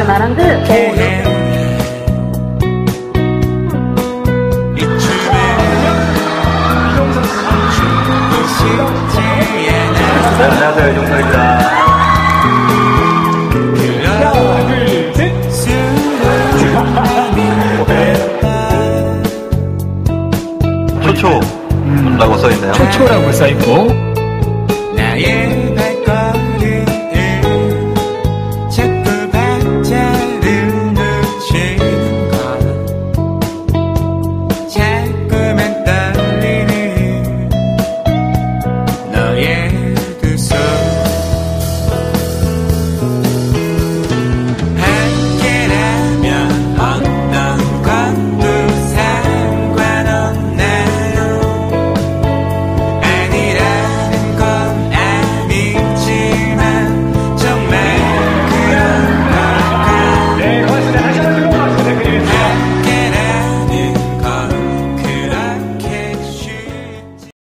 싶지 않아 네, 안녕하세요, 이종석입니다. 초초 라고 써있네요. 초초라고 써있고